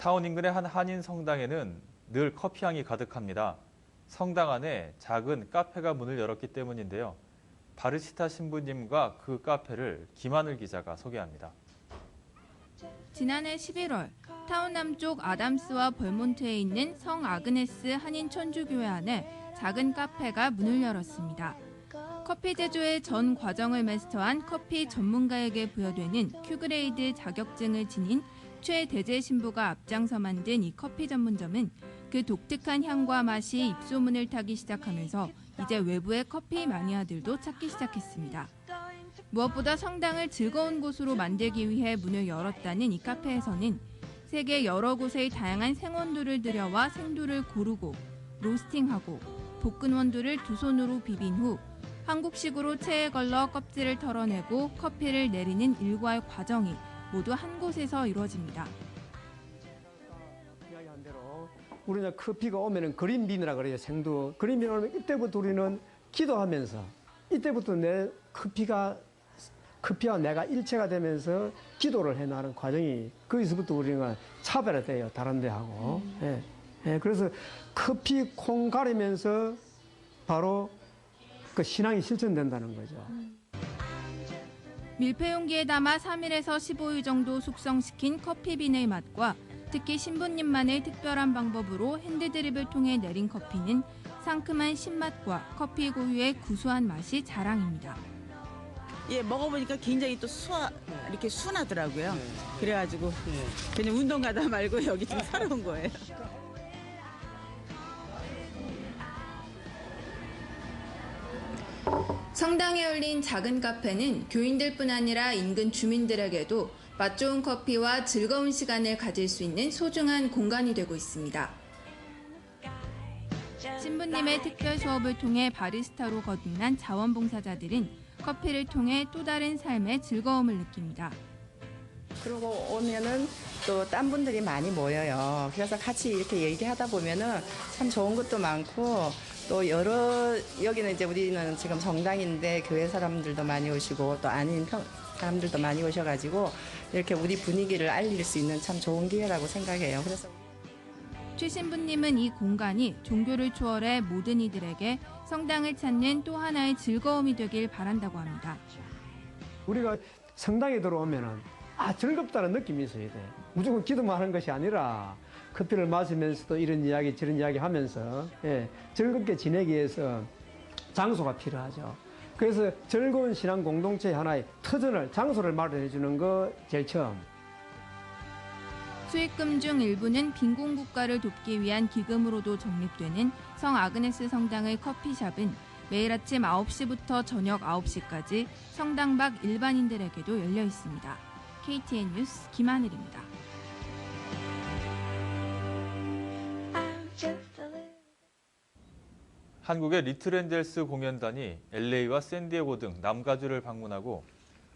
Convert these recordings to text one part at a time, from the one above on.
타운 인근의 한 한인 성당에는 늘 커피향이 가득합니다. 성당 안에 작은 카페가 문을 열었기 때문인데요. 바리스타 신부님과 그 카페를 김하늘 기자가 소개합니다. 지난해 11월 타운 남쪽 아담스와 벌몬트에 있는 성 아그네스 한인 천주교회 안에 작은 카페가 문을 열었습니다. 커피 제조의 전 과정을 마스터한 커피 전문가에게 부여되는 큐그레이드 자격증을 지닌 최대재 신부가 앞장서 만든 이 커피 전문점은 그 독특한 향과 맛이 입소문을 타기 시작하면서 이제 외부의 커피 마니아들도 찾기 시작했습니다. 무엇보다 성당을 즐거운 곳으로 만들기 위해 문을 열었다는 이 카페에서는 세계 여러 곳의 다양한 생원두를 들여와 생두를 고르고 로스팅하고 볶은 원두를 두 손으로 비빈 후 한국식으로 체에 걸러 껍질을 털어내고 커피를 내리는 일과의 과정이 모두 한 곳에서 이루어집니다. 이야기한 대로 우리는 커피가 오면은 그린빈이라 그래요 생두 그린빈 오면 이때부터 우리는 기도하면서 이때부터 내 커피가 커피와 내가 일체가 되면서 기도를 해나가는 과정이 거기서부터 우리가 차별화돼요 다른 데하고 예. 예, 그래서 커피 콩 가리면서 바로 그 신앙이 실천된다는 거죠. 밀폐 용기에 담아 3일에서 15일 정도 숙성시킨 커피빈의 맛과 특히 신부님만의 특별한 방법으로 핸드드립을 통해 내린 커피는 상큼한 신맛과 커피 고유의 구수한 맛이 자랑입니다. 예, 먹어보니까 굉장히 또 수화, 이렇게 순하더라고요. 그래가지고 그냥 운동 가다 말고 여기 좀 사러 온 거예요. 성당에 열린 작은 카페는 교인들뿐 아니라 인근 주민들에게도 맛 좋은 커피와 즐거운 시간을 가질 수 있는 소중한 공간이 되고 있습니다. 신부님의 특별 수업을 통해 바리스타로 거듭난 자원봉사자들은 커피를 통해 또 다른 삶의 즐거움을 느낍니다. 그리고 오면은 또 딴 분들이 많이 모여요. 그래서 같이 이렇게 얘기하다 보면은 참 좋은 것도 많고 또 여러 여기는 이제 우리는 지금 정당인데 교회 사람들도 많이 오시고 또 아닌 평- 사람들도 많이 오셔가지고 이렇게 우리 분위기를 알릴 수 있는 참 좋은 기회라고 생각해요. 그래서 최 신부님은 이 공간이 종교를 초월해 모든 이들에게 성당을 찾는 또 하나의 즐거움이 되길 바란다고 합니다. 우리가 성당에 들어오면은 아 즐겁다는 느낌이 있어야 돼. 무조건 기도만 하는 것이 아니라 커피를 마시면서도 이런 이야기 저런 이야기 하면서 예, 즐겁게 지내기 위해서 장소가 필요하죠. 그래서 즐거운 신앙 공동체 하나의 터전을 장소를 마련해 주는 거 제일 처음. 수익금 중 일부는 빈곤 국가를 돕기 위한 기금으로도 적립되는 성 아그네스 성당의 커피숍은 매일 아침 9시부터 저녁 9시까지 성당 밖 일반인들에게도 열려 있습니다. KTN 뉴스 김하늘입니다. 한국의 리틀앤젤스 공연단이 LA와 샌디에고 등 남가주를 방문하고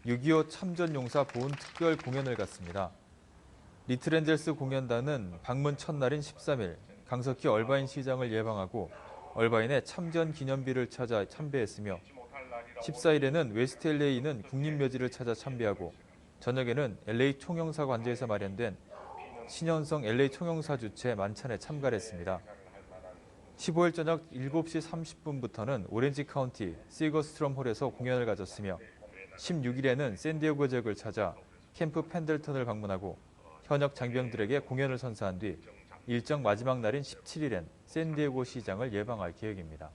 6.25 참전용사 보훈 특별 공연을 갖습니다. 리틀앤젤스 공연단은 방문 첫날인 13일 강석희 얼바인 시장을 예방하고 얼바인의 참전 기념비를 찾아 참배했으며 14일에는 웨스트 LA는 국립묘지를 찾아 참배하고 저녁에는 LA 총영사 관제에서 마련된 신현성 LA 총영사 주최 만찬에 참가를 했습니다. 15일 저녁 7시 30분부터는 오렌지 카운티 시거스트럼 홀에서 공연을 가졌으며 16일에는 샌디에고 지역을 찾아 캠프 펜들턴을 방문하고 현역 장병들에게 공연을 선사한 뒤 일정 마지막 날인 17일엔 샌디에고 시장을 예방할 계획입니다.